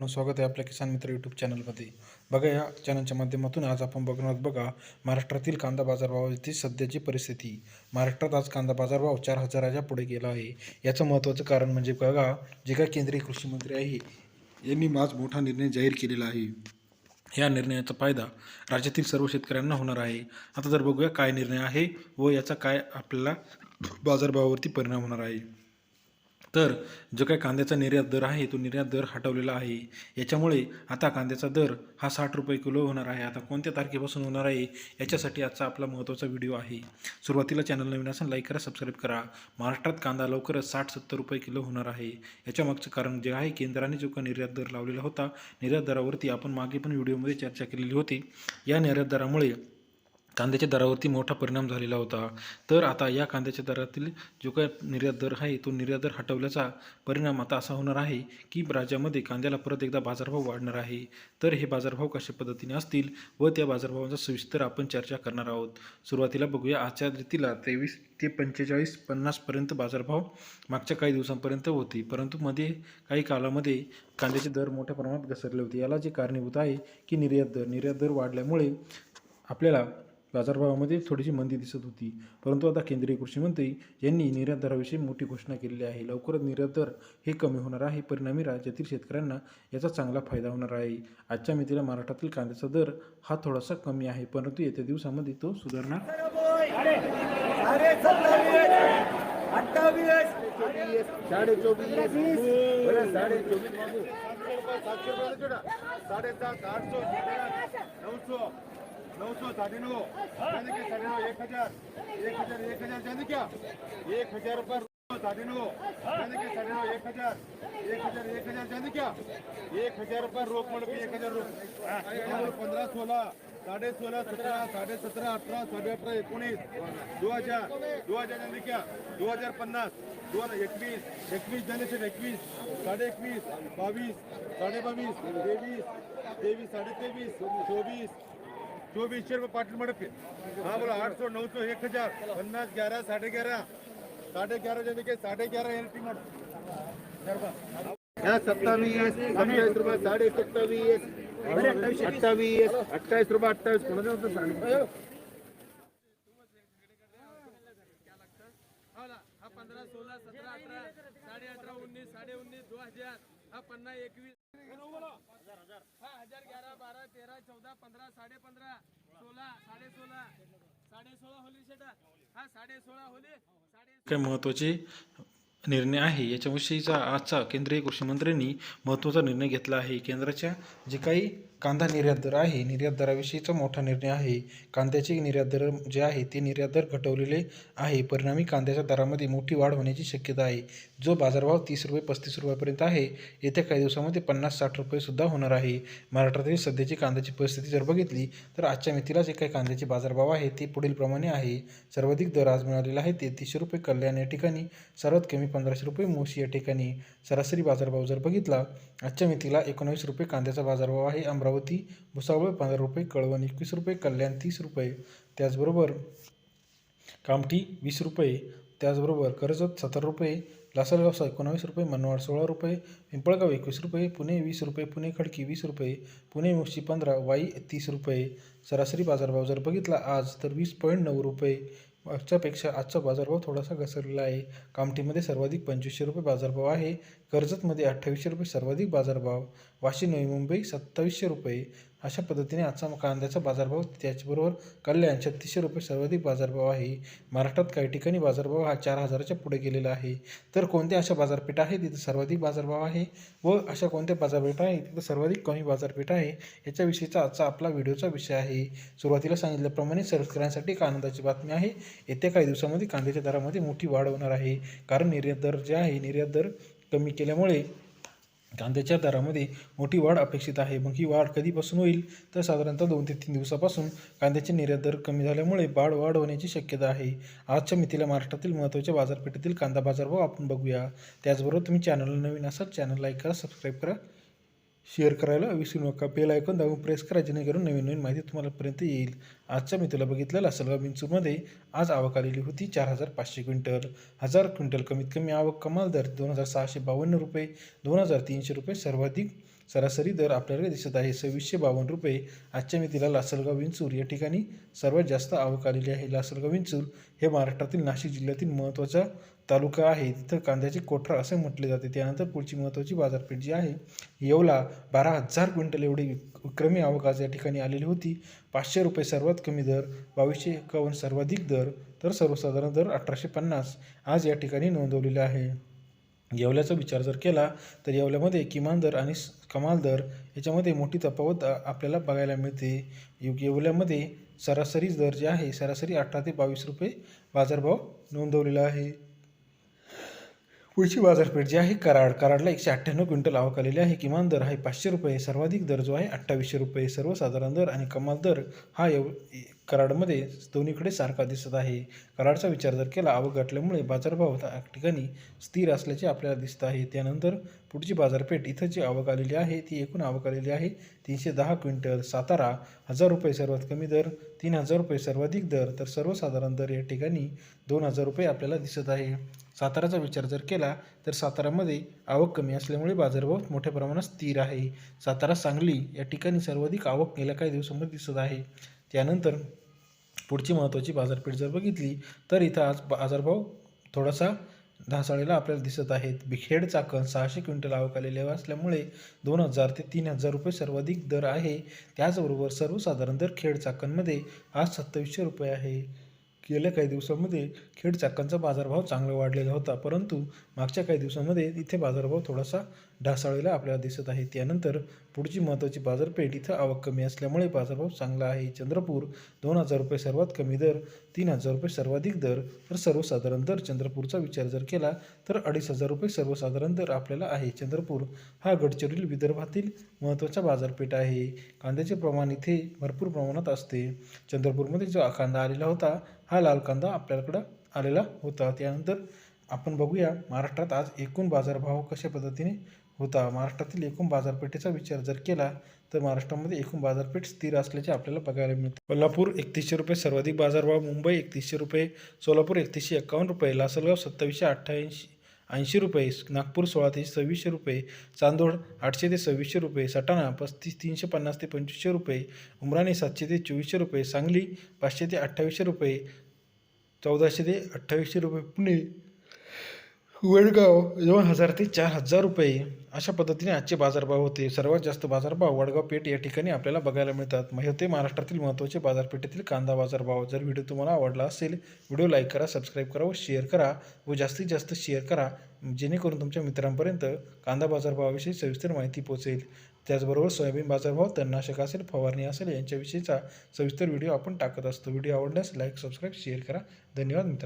स्वागत आहे आपल्या किसान मित्र यूट्यूब चॅनलमध्ये बघा या चॅनलच्या माध्यमातून आज आपण बघणार आहोत बघा महाराष्ट्रातील कांदा बाजारभावाची सध्याची परिस्थिती. महाराष्ट्रात आज कांदा बाजारभाव चार हजाराच्या पुढे गेला आहे. याचं महत्त्वाचं कारण म्हणजे बघा जे काय केंद्रीय कृषी मंत्री आहे यांनी आज मोठा निर्णय जाहीर केलेला आहे. या निर्णयाचा फायदा राज्यातील सर्व शेतकऱ्यांना होणार आहे. आता जर बघूया काय निर्णय आहे व याचा काय आपल्याला बाजारभावावरती परिणाम होणार आहे. तर जो काय कांद्याचा निर्यात दर आहे तो निर्यात दर हटवलेला आहे. याच्यामुळे आता कांद्याचा दर हा साठ रुपये किलो होणार आहे. आता कोणत्या तारखेपासून होणार आहे याच्यासाठी आजचा आपला महत्त्वाचा व्हिडिओ आहे. सुरुवातीला चॅनल नवीन असेल लाईक करा सबस्क्राईब करा. महाराष्ट्रात कांदा लवकरच साठ सत्तर रुपये किलो होणार आहे. याच्या मागचं कारण जे आहे केंद्राने जो का निर्यात दर लावलेला होता निर्यात दरावरती आपण मागे पण व्हिडिओमध्ये चर्चा केलेली होती. या निर्यात दरामुळे कांद्याच्या दरावरती मोठा परिणाम झालेला होता. तर आता या कांद्याच्या दरातील जो काय निर्यात दर आहे तो निर्यात दर हटवल्याचा परिणाम आता असा होणार आहे की राज्यामध्ये कांद्याला परत एकदा बाजारभाव वाढणार आहे. तर हे बाजारभाव कशा पद्धतीने असतील व त्या बाजारभावाचा सविस्तर आपण चर्चा करणार आहोत. सुरुवातीला बघूया. आजच्या रीतीला तेवीस ते पंचेचाळीस पन्नासपर्यंत बाजारभाव मागच्या काही दिवसांपर्यंत होते. परंतु मध्ये काही कालामध्ये कांद्याचे दर मोठ्या प्रमाणात घसरले होते. याला जे कारणीभूत आहे की निर्यात दर निर्यात दर वाढल्यामुळे आपल्याला बाजारभावामध्ये थोडीशी मंदी दिसत होती. परंतु आता केंद्रीय कृषी मंत्री यांनी निर्यात दराविषयी मोठी घोषणा केलेली आहे. लवकरच निर्यात दर हे कमी होणार आहे. परिणामी राज्यातील शेतकऱ्यांना याचा चांगला फायदा होणार आहे. आजच्या मितीला महाराष्ट्रातील कांद्याचा दर हा थोडासा कमी आहे. परंतु येत्या दिवसामध्ये तो सुधारणार साडे साडे चोवीस. साडे चोवीस बाबू सातशे रुपये छोटा साडेसात आठशे साडे नऊ जाने के साडे नऊ एक हजार. एक हजार एक हजार. जाने क्या एक हजार रुपये साडे नऊ जाने साडे नऊ एक हजार. एक हजार एक हजार. जाने क्या एक हजार रुपये रोख म्हणून एक हजार रोख पंधरा सोळा साडे सोळा सतरा साडे सतरा अठरा साडे अठरा एकोणीस. दो हजार. दो हजार जाने क्या दो हजार पन्नास. दोन एकवीस. एकवीस जाने एकवीस. साडे एकवीस. बावीस. साडे बावीस. तेवीस. तेवीस. साडे तेवीस. चोवीस. चोवीसशे रुपये पाटील मडप हा बोला आठ सौ नऊ सौ एक हजार पन्नास ग्यारह साडे ग्यारह। साडे ग्यारह जाने के साडे ग्यारह एल टी ह्या सत्तावीस सत्तावीस रुपये साडे सत्तावीस अठ्ठावीस अठ्ठावीस रुपये अठ्ठावीस कोणाचं होतं सांग हा पंधरा सोळा सतरा अठरा साडे अठरा उन्नीस साडे उन्नीस दो हजार हा पन्नास एकवीस हा हजार ग्यारह बारा तेरा चौदा पंधरा साडे पंधरा सोळा साडे सोळा साडे सोळा होली शेटा हा साडे सोळा होली काय महत्त्वाचे निर्णय आहे? याच्याविषयीचा आजचा केंद्रीय कृषी मंत्र्यांनी महत्त्वाचा निर्णय घेतला आहे. केंद्राच्या जे काही कांदा निर्यात दर आहे. निर्यात दराविषयीचा मोठा निर्णय आहे. कांद्याचे निर्यात दर जे आहे ते निर्यात दर घटवलेले आहे. परिणामी कांद्याच्या दरामध्ये मोठी वाढ होण्याची शक्यता आहे. जो बाजारभाव तीस रुपये पस्तीस रुपयापर्यंत आहे येत्या काही दिवसामध्ये पन्नास साठ रुपयेसुद्धा होणार आहे. महाराष्ट्रातील सध्याची कांद्याची परिस्थिती जर बघितली तर आजच्या मितीला जे काही कांद्याचे बाजारभाव आहे ते पुढीलप्रमाणे आहे. सर्वाधिक दर आज मिळालेला आहे तेहतीसशे रुपये. कल्याण या ठिकाणी सर्वात कमी पंधराशे रुपये. मोशी या ठिकाणी सरासरी बाजारभाव जर बघितला आजच्या मितीला एकोणावीस रुपये कांद्याचा बाजारभाव आहे. अमरावती भुसावळ पंधरा रुपये कळवण एकवीस रुपये कल्याण तीस रुपये. त्याचबरोबर कामठी वीस रुपये. त्याचबरोबर कर्जत सत्तर रुपये. लासलगाव एकोणावीस रुपये मनवाड सोळा रुपये. पिंपळगाव एकवीस रुपये पुणे वीस रुपये पुणे खडकी वीस रुपये. पुणे मुक्षी पंधरा वाई तीस रुपये. सरासरी बाजारभाव जर बघितला आज तर वीस पॉईंट नऊ रुपये. मागच्यापेक्षा आजचा बाजारभाव थोडासा घसरलेला आहे. कामठीमध्ये सर्वाधिक पंचवीसशे रुपये बाजारभाव आहे. कर्जतमध्ये अठ्ठावीसशे रुपये सर्वाधिक बाजारभाव वाशी नवी मुंबई सत्तावीसशे रुपये. अशा पद्धतीने आजचा कांद्याचा बाजारभाव त्याचबरोबर कल्याण छत्तीसशे रुपये सर्वाधिक बाजारभाव आहे. महाराष्ट्रात काही ठिकाणी बाजारभाव हा चार हजाराच्या पुढे गेलेला आहे. तर कोणत्या अशा बाजारपेठा आहेत तिथं सर्वाधिक बाजारभाव आहे व अशा कोणत्या बाजारपेठा आहेत तिथं सर्वाधिक कमी बाजारपेठ आहे? याच्याविषयीचा आजचा आपला व्हिडिओचा विषय आहे. सुरुवातीला सांगितल्याप्रमाणे शेतकऱ्यांसाठी एक आनंदाची बातमी आहे. येत्या काही दिवसामध्ये कांद्याच्या दरामध्ये मोठी वाढ होणार आहे. कारण निर्यात दर जे आहे निर्यात दर कमी केल्यामुळे कांद्याच्या दरामध्ये मोठी वाढ अपेक्षित आहे. मग ही वाढ कधीपासून होईल? तर साधारणतः दोन ते तीन दिवसापासून कांद्याचे निर्यात दर कमी झाल्यामुळे वाढ वाढ होण्याची शक्यता आहे. आजच्या मितीला महाराष्ट्रातील महत्त्वाच्या बाजारपेठेतील कांदा बाजारभाव आपण बघूया. त्याचबरोबर तुम्ही चॅनलला नवीन असाल चॅनल लाईक करा सबस्क्राईब करा. शेअर करायला. विसरू नका बेल ऐकून दाबून प्रेस करा जेणेकरून नवीन नवीन माहिती तुम्हालापर्यंत येईल. आजच्या मी तुला बघितलेला सलगा बिंचूमध्ये आज आवक आलेली होती चार हजार पाचशे क्विंटल. हजार क्विंटल कमीत कमी आवक कमाल दर दोन हजार सहाशे बावन्न रुपये दोन हजार तीनशे रुपये सर्वाधिक सरासरी दर आपल्याला दिसत आहे. सव्वीसशे बावन्न रुपये. आजच्या मितीला लासलगाव विंचूर या ठिकाणी सर्वात जास्त आवक आलेली आहे. लासलगाव विंचूर हे महाराष्ट्रातील नाशिक जिल्ह्यातील महत्त्वाचा तालुका आहे. तिथं कांद्याचे कोठरा असे म्हटले जाते. त्यानंतर पुढची महत्त्वाची बाजारपेठ जी आहे येवला बारा हजार क्विंटल एवढी विक्रमी आवक आज या ठिकाणी आलेली होती. पाचशे रुपये सर्वात कमी दर बावीसशे एकावन्न सर्वाधिक दर तर सर्वसाधारण दर अठराशे पन्नास आज या ठिकाणी नोंदवलेला आहे. येवल्याचा विचार जर केला तर येवल्यामध्ये किमान दर आणि कमाल दर याच्यामध्ये मोठी तफावत आपल्याला बघायला मिळते. येवल्यामध्ये सरासरी दर जे आहे सरासरी अठरा ते बावीस रुपये बाजारभाव नोंदवलेला आहे. पुढची बाजारपेठ जी आहे कराड. कराडला एकशे अठ्ठ्याण्णव क्विंटल आवक आलेली आहे. किमान दर आहे पाचशे रुपये सर्वाधिक दर जो आहे अठ्ठावीसशे रुपये. सर्वसाधारण दर आणि कमाल दर हा एव कराडमध्ये दोन्हीकडे सारखा दिसत आहे. कराडचा विचार जर केला आवक घटल्यामुळे बाजारभाव ठिकाणी स्थिर असल्याचे आपल्याला दिसत आहे. त्यानंतर पुढची बाजारपेठ इथं जी आवक आलेली आहे ती एकूण आवक आलेली आहे तीनशे दहा क्विंटल. सातारा हजार रुपये सर्वात कमी दर तीन हजार रुपये सर्वाधिक दर. तर सर्वसाधारण दर या ठिकाणी दोन हजार रुपये आपल्याला दिसत आहे. साताराचा विचार जर केला तर सातारामध्ये आवक कमी असल्यामुळे बाजारभाव मोठ्या प्रमाणात स्थिर आहे. सातारा सांगली या ठिकाणी सर्वाधिक आवक गेल्या काही दिवसांमध्ये दिसत आहे. त्यानंतर पुढची महत्त्वाची बाजारपेठ जर बघितली तर इथं आज बाजारभाव थोडासा ढासाळलेला आपल्याला दिसत आहेत बिखेड चाकण सहाशे क्विंटल आवक आलेले असल्यामुळे दोन हजार ते तीन हजार रुपये सर्वाधिक दर आहे. त्याचबरोबर सर्वसाधारण दर खेड चाकणमध्ये आज सत्तावीसशे रुपये आहे. गेल्या काही दिवसांमध्ये खेड चाकांचा बाजारभाव चांगला वाढलेला होता परंतु मागच्या काही दिवसांमध्ये इथे बाजारभाव थोडासा ढासाळलेला आपल्याला दिसत आहे. त्यानंतर पुढची महत्त्वाची बाजारपेठ इथं आवक कमी असल्यामुळे बाजारभाव चांगला आहे. चंद्रपूर दोन हजार रुपये सर्वात कमी दर तीन हजार रुपये सर्वाधिक दर तर सर्वसाधारण दर. चंद्रपूरचा विचार जर केला तर अडीच हजार रुपये सर्वसाधारण दर आपल्याला आहे. चंद्रपूर हा गडचिरोली विदर्भातील महत्त्वाचा बाजारपेठ आहे. कांद्याचे प्रमाण इथे भरपूर प्रमाणात असते. चंद्रपूरमध्ये जो कांदा आलेला होता हा लाल कांदा आपल्याकडं आलेला होता. त्यानंतर आपण बघूया महाराष्ट्रात आज एकूण बाजारभाव कशा पद्धतीने होता. महाराष्ट्रातील एकूण बाजारपेठेचा विचार जर केला तर महाराष्ट्रामध्ये एकूण बाजारपेठ स्थिर असल्याचे आपल्याला बघायला मिळते. कोल्हापूर एकतीसशे रुपये सर्वाधिक बाजारभाव मुंबई एकतीसशे रुपये सोलापूर एकतीसशे एक्कावन्न रुपये लासलगाव सत्तावीसशे अठ्ठ्याऐंशी ऐंशी रुपये नागपूर सोळा ते सव्वीसशे रुपये चांदोड आठशे ते सव्वीसशे रुपये सटाणा पस्तीस तीनशे पन्नास ते पंचवीसशे रुपये उमराणे सातशे ते चोवीसशे रुपये सांगली पाचशे ते अठ्ठावीसशे रुपये चौदाशे ते अठ्ठावीसशे रुपये पुणे वडगाव दोन हजार ते चार हजार रुपये अशा पद्धतीने आजचे बाजारभाव होते. सर्वात जास्त बाजारभाव वडगाव पेठ या ठिकाणी आपल्याला बघायला मिळतात. मग हे होते महाराष्ट्रातील महत्त्वाचे बाजारपेठेतील कांदा बाजारभाव. जर व्हिडिओ तुम्हाला आवडला असेल व्हिडिओ लाईक करा सबस्क्राईब करा व शेअर करा व जास्तीत जास्त शेअर करा जेणेकरून तुमच्या मित्रांपर्यंत कांदा बाजारभावाविषयी सविस्तर माहिती पोहोचेल. त्याचबरोबर सोयाबीन बाजारभाव तणनाशक असेल फवारणी असेल यांच्याविषयीचा सविस्तर व्हिडिओ आपण टाकत असतो. व्हिडिओ आवडल्यास लाईक सबस्क्राईब शेअर करा. धन्यवाद मित्रांनो.